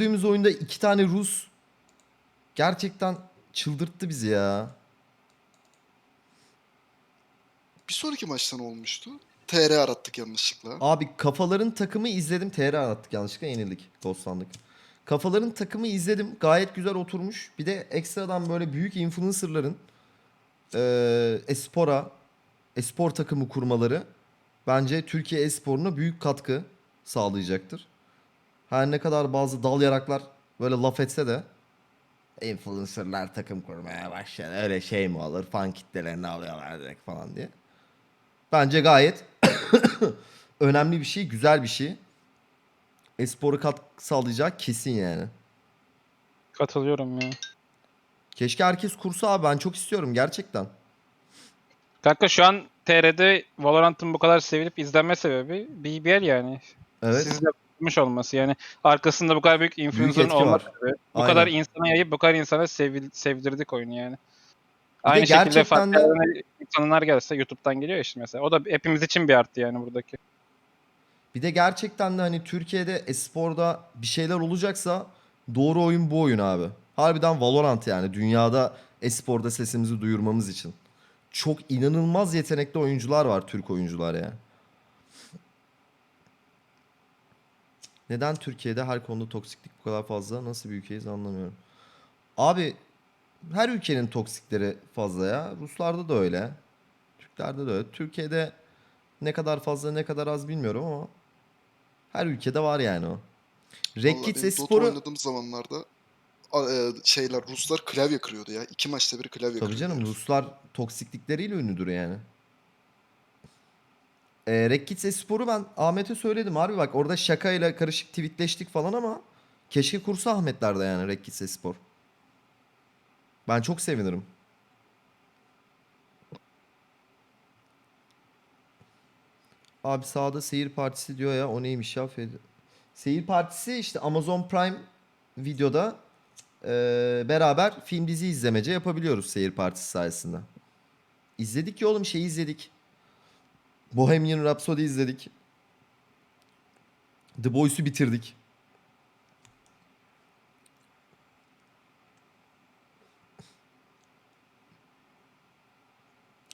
gördüğümüz oyunda iki tane Rus gerçekten çıldırttı bizi ya. Bir sonraki maçta ne olmuştu? TR arattık yanlışlıkla. Abi kafaların takımı izledim. TR attık yanlışlıkla yenildik. Ghostlandık. Kafaların takımı izledim. Gayet güzel oturmuş. Bir de ekstradan böyle büyük influencerların eee espora, espor takımı kurmaları bence Türkiye esporuna büyük katkı sağlayacaktır. Her ne kadar bazı dal yaraklar böyle laf etse de influencerlar takım kurmaya başladı. Öyle şey mi olur? Fan kitlelerini alıyorlar direkt falan diye. Bence gayet önemli bir şey, güzel bir şey. Espor'a katkı sağlayacak kesin yani. Katılıyorum ya. Keşke herkes kursa abi ben çok istiyorum gerçekten. Kanka şu an TR'de Valorant'ın bu kadar sevilip izlenme sebebi BBL yani. Evet. Sizle yapmış olması yani. Arkasında bu kadar büyük influencer'ın olması. Bu Aynen. kadar insana yayıp bu kadar insana sevil, sevdirdik oyunu yani. Aynı şekilde farklı de- insanlar gelse YouTube'dan geliyor işte mesela. O da hepimiz için bir arttı yani buradaki. Bir de gerçekten de hani Türkiye'de esporda bir şeyler olacaksa doğru oyun bu oyun abi. Harbiden Valorant yani dünyada esporda sesimizi duyurmamız için. Çok inanılmaz yetenekli oyuncular var Türk oyuncular ya. Neden Türkiye'de her konuda toksiklik bu kadar fazla? Nasıl bir ülkeyiz anlamıyorum. Abi her ülkenin toksikleri fazla ya. Ruslarda da öyle. Türklerde de öyle. Türkiye'de ne kadar fazla ne kadar az bilmiyorum ama her ülkede var yani o. Dota Espor'u oynadığım zamanlarda e, şeyler Ruslar klavye kırıyordu ya. İki maçta bir klavye tabii kırıyordu. canım herif. Ruslar toksiklikleriyle ünlüdür yani. E, Rekkits Espor'u ben Ahmet'e söyledim abi bak orada şakayla karışık tweetleştik falan ama keşke kursa Ahmetler'de yani Rekkits Espor. Ben çok sevinirim. Abi sağda seyir partisi diyor ya o neymiş ya? Seyir partisi işte Amazon Prime videoda eee, beraber film dizi izlemece yapabiliyoruz seyir partisi sayesinde. İzledik ya oğlum şey izledik. Bohemian Rhapsody izledik. The Boys'u bitirdik.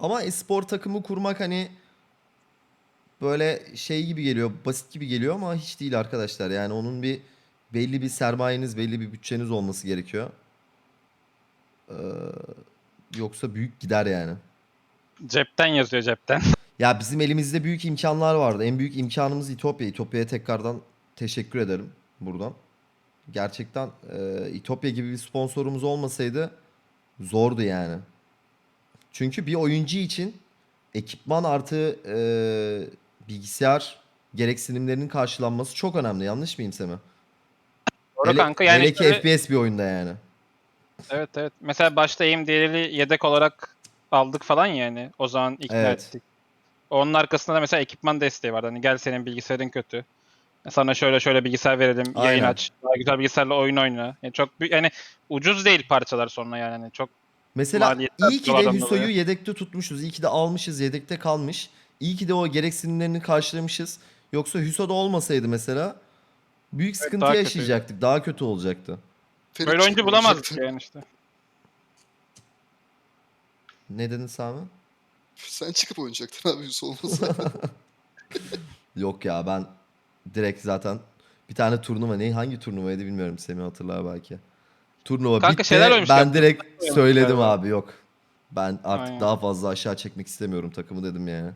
Ama espor takımı kurmak hani böyle şey gibi geliyor, basit gibi geliyor ama hiç değil arkadaşlar. Yani onun bir belli bir sermayeniz, belli bir bütçeniz olması gerekiyor. Ee, yoksa büyük gider yani. Cepten yazıyor cepten. Ya bizim elimizde büyük imkanlar vardı. En büyük imkanımız İtopya. İtopya'ya tekrardan teşekkür ederim buradan. Gerçekten e, İtopya gibi bir sponsorumuz olmasaydı zordu yani. Çünkü bir oyuncu için ekipman artı e, bilgisayar gereksinimlerinin karşılanması çok önemli. Yanlış mıyım Semih? Doğru Hele, kanka yani hele ki şöyle- FPS bir oyunda yani. Evet evet. Mesela başta aim değerli yedek olarak aldık falan yani. O zaman ikna Evet. ettik. Onun arkasında da mesela ekipman desteği vardı. Hani gel senin bilgisayarın kötü. Sana şöyle şöyle bilgisayar verelim. Yayın Aynen. aç. Daha güzel bilgisayarla oyun oyna. Yani çok büyük yani ucuz değil parçalar sonra yani. Hani çok Mesela Maliyetler iyi ki de adamda Hüso'yu yedekte tutmuşuz. İyi ki de almışız yedekte kalmış. İyi ki de o gereksinimlerini karşılamışız. Yoksa Hüso da olmasaydı mesela büyük sıkıntı daha kötüydü. yaşayacaktık. Daha kötü olacaktı. Ferit böyle oyuncu çıkıp bulamazdık yani işte. Ne dedin Sami? Sen çıkıp oynayacaktın abi Yusuf olmasa. Yok ya ben direkt zaten bir tane turnuva ne hangi turnuvaydı bilmiyorum Semih hatırlar belki. Turnuva Kanka bitti. şeyler oynamışlar. Ben direkt oynamışlar söyledim galiba. abi yok. Ben artık Aynen. daha fazla aşağı çekmek istemiyorum takımı dedim yani.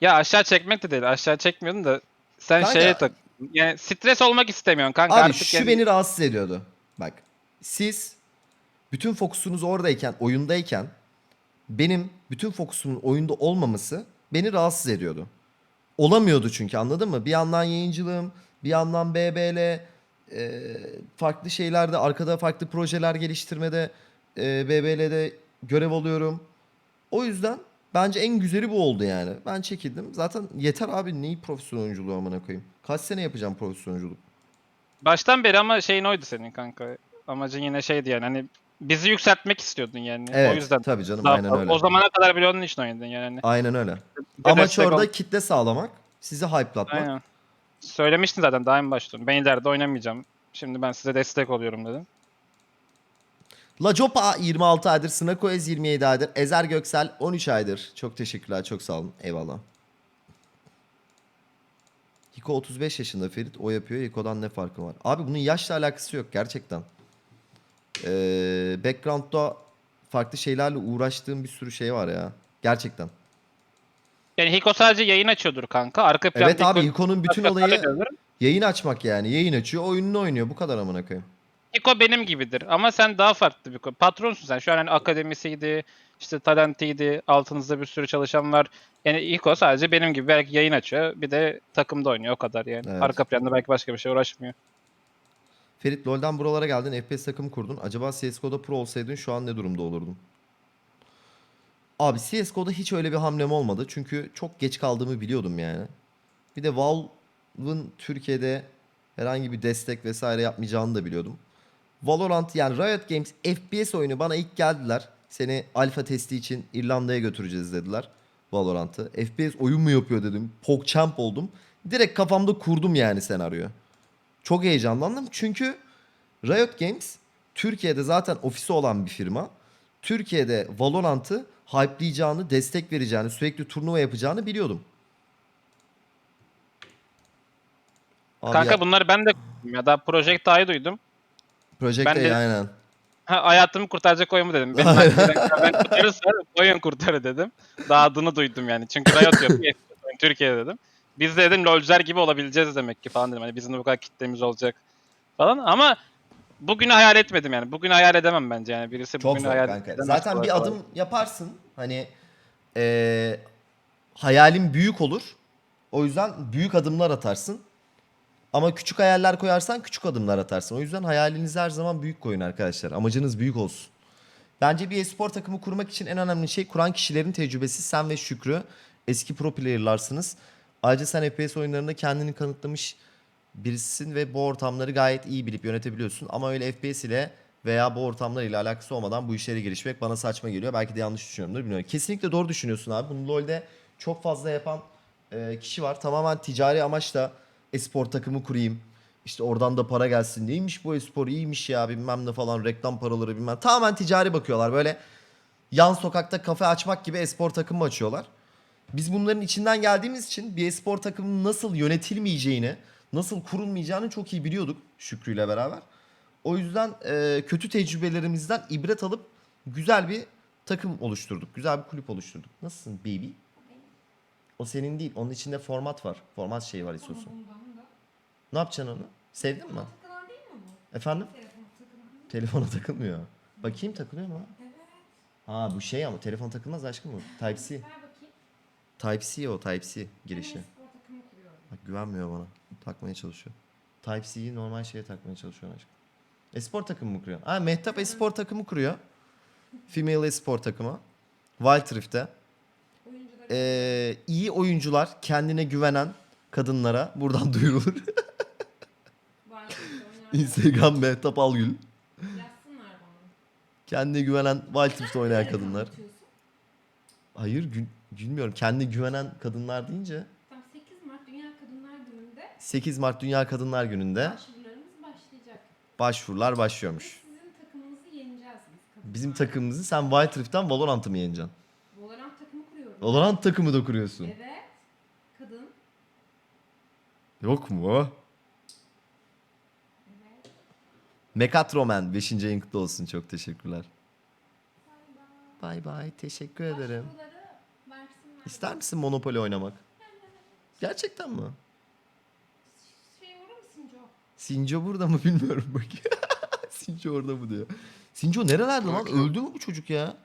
Ya aşağı çekmek de değil. Aşağı çekmiyordun da sen Kanka- şeye tak. Yani stres olmak istemiyorsun kanka. Abi Artık şu yani- beni rahatsız ediyordu. Bak siz bütün fokusunuz oradayken, oyundayken benim bütün fokusumun oyunda olmaması beni rahatsız ediyordu. Olamıyordu çünkü anladın mı? Bir yandan yayıncılığım, bir yandan BBL, e, farklı şeylerde, arkada farklı projeler geliştirmede e, BBL'de görev alıyorum. O yüzden bence en güzeli bu oldu yani. Ben çekildim. Zaten yeter abi neyi profesyonel oyunculuğu amına koyayım. Kaç sene yapacağım profesyonel oyunculuk? Baştan beri ama şeyin oydu senin kanka. Amacın yine şeydi yani hani bizi yükseltmek istiyordun yani. Evet o yüzden tabii canım daha aynen öyle. O zamana kadar bile onun için oynadın yani. Aynen öyle. bir Amaç orada ol- kitle sağlamak, sizi hype'latmak. Aynen. söylemiştin zaten daha en başta. Ben ileride oynamayacağım. Şimdi ben size destek oluyorum dedim. Lacopa 26 aydır. Snakoez 27 aydır. Ezer Göksel 13 aydır. Çok teşekkürler. Çok sağ olun. Eyvallah. Hiko 35 yaşında Ferit. O yapıyor. Hiko'dan ne farkı var? Abi bunun yaşla alakası yok gerçekten. Ee, background'da farklı şeylerle uğraştığım bir sürü şey var ya. Gerçekten. Yani Hiko sadece yayın açıyordur kanka. Arka planda Evet abi Hiko- Hiko'nun bütün arka olayı yayın açmak yani. Yayın açıyor, oyununu oynuyor. Bu kadar amına koyayım. Hiko benim gibidir ama sen daha farklı bir patronsun sen. Şu an hani akademisiydi, işte talentiydi, altınızda bir sürü çalışan var. Yani Hiko sadece benim gibi belki yayın açıyor, bir de takımda oynuyor o kadar yani. Evet. Arka planda belki başka bir şey uğraşmıyor. Ferit LoL'den buralara geldin. FPS takımı kurdun. Acaba CSGO'da pro olsaydın şu an ne durumda olurdun? Abi CSGO'da hiç öyle bir hamlem olmadı. Çünkü çok geç kaldığımı biliyordum yani. Bir de Valve'ın Türkiye'de herhangi bir destek vesaire yapmayacağını da biliyordum. Valorant yani Riot Games FPS oyunu bana ilk geldiler. Seni alfa testi için İrlanda'ya götüreceğiz dediler. Valorant'ı. FPS oyun mu yapıyor dedim. PogChamp oldum. Direkt kafamda kurdum yani senaryoyu. Çok heyecanlandım çünkü Riot Games Türkiye'de zaten ofisi olan bir firma. Türkiye'de Valorant'ı hype'layacağını, destek vereceğini, sürekli turnuva yapacağını biliyordum. Abi kanka ya, bunları ben de ya da Project A'yı duydum. Project ben A, de- aynen. Ha, hayatımı kurtaracak oyun mu dedim. Benim ben, kurtarırsa oyun kurtarır dedim. Daha adını duydum yani. Çünkü Riot yapıyor. oyun Türkiye'de dedim. Biz de dedim LoL'cular gibi olabileceğiz demek ki falan dedim. Hani bizim de bu kadar kitlemiz olacak falan. Ama bugünü hayal etmedim yani. Bugünü hayal edemem bence yani. Birisi Çok bugünü zor hayal kanka. edemez Zaten bir adım yaparsın. Hani eee hayalin büyük olur. O yüzden büyük adımlar atarsın. Ama küçük hayaller koyarsan küçük adımlar atarsın. O yüzden hayalinizi her zaman büyük koyun arkadaşlar. Amacınız büyük olsun. Bence bir espor takımı kurmak için en önemli şey kuran kişilerin tecrübesi. Sen ve Şükrü eski pro player'larsınız. Ayrıca sen FPS oyunlarında kendini kanıtlamış birisin ve bu ortamları gayet iyi bilip yönetebiliyorsun. Ama öyle FPS ile veya bu ortamlar ile alakası olmadan bu işlere girişmek bana saçma geliyor. Belki de yanlış düşünüyorumdur bilmiyorum. Kesinlikle doğru düşünüyorsun abi. Bunu LoL'de çok fazla yapan e, kişi var. Tamamen ticari amaçla espor takımı kurayım. İşte oradan da para gelsin. Neymiş bu espor iyiymiş ya bilmem ne falan reklam paraları bilmem. Tamamen ticari bakıyorlar. Böyle yan sokakta kafe açmak gibi espor takımı açıyorlar. Biz bunların içinden geldiğimiz için bir espor takımının nasıl yönetilmeyeceğini, nasıl kurulmayacağını çok iyi biliyorduk Şükrü ile beraber. O yüzden e, kötü tecrübelerimizden ibret alıp güzel bir takım oluşturduk. Güzel bir kulüp oluşturduk. Nasılsın baby? O senin değil. Onun içinde format var. Format şeyi var istiyorsun. Ne yapacaksın onu? Sevdin mi? Takılan değil mi bu? Efendim? Takılan. Telefona takılmıyor. Bakayım takılıyor mu? Evet. Ha bu şey ama telefon takılmaz aşkım bu. Type-C. Type-C o Type-C girişi. Bak güvenmiyor bana. Takmaya çalışıyor. Type-C'yi normal şeye takmaya çalışıyor aşkım. Espor takımı mı kuruyor? Ha Mehtap espor takımı kuruyor. Female espor takımı. Wild Rift'te. Ee, iyi oyuncular kendine güvenen kadınlara buradan duyurulur. Instagram Mehtap Algül. Kendine güvenen Wild Rift'te oynayan kadınlar. Hayır gül, gülmüyorum. Kendine güvenen kadınlar deyince Tam 8 Mart Dünya Kadınlar Günü'nde 8 Mart Dünya Kadınlar Günü'nde başvurularımız başlayacak. başvurular Ve başlıyormuş. sizin takımınızı yeneceğiz biz. kadınlar. Bizim takımımızı sen Wild Rift'ten Valorant'ı mı yeneceksin? Valorant takımı kuruyorum. Valorant takımı da kuruyorsun. Evet. Kadın. Yok mu? Evet. Mekatroman 5. ayın kutlu olsun. Çok teşekkürler. Bay bay. Bay bay. Teşekkür ederim. İster misin Monopoly oynamak? Gerçekten mi? Şey olur musun Joe? Sinco burada mı bilmiyorum bak. Sinco orada mı diyor. Sinco nerelerde lan? Öldü mü bu çocuk ya?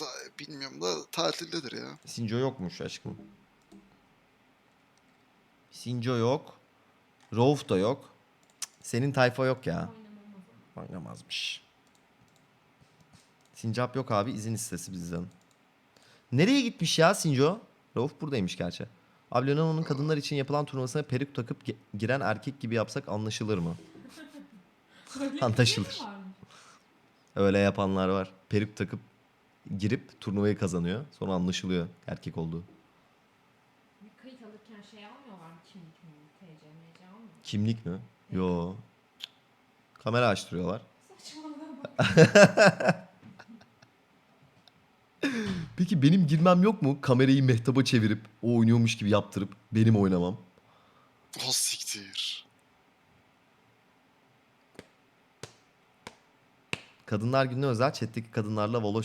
Da, bilmiyorum da tatildedir ya. Sinco yokmuş aşkım. Sinco yok. Rauf da yok. Senin tayfa yok ya. Oynamazmış. Sincap yok abi izin istesi bizden. Nereye gitmiş ya Sinco? Rauf buradaymış gerçi. Abi Lenovo'nun kadınlar için yapılan turnuvasına peruk takıp ge- giren erkek gibi yapsak anlaşılır mı? Anlaşılır. Öyle yapanlar var. Peruk takıp girip turnuvayı kazanıyor. Sonra anlaşılıyor erkek olduğu. Bir kayıt alırken şey almıyorlar mı? Kimlik mi? TC mi? Kimlik mi? Yo. Kamera açtırıyorlar. Saçmalama. Peki benim girmem yok mu? Kamerayı mehtaba çevirip o oynuyormuş gibi yaptırıp benim oynamam. O siktir. Kadınlar gününe özel chat'teki kadınlarla Valo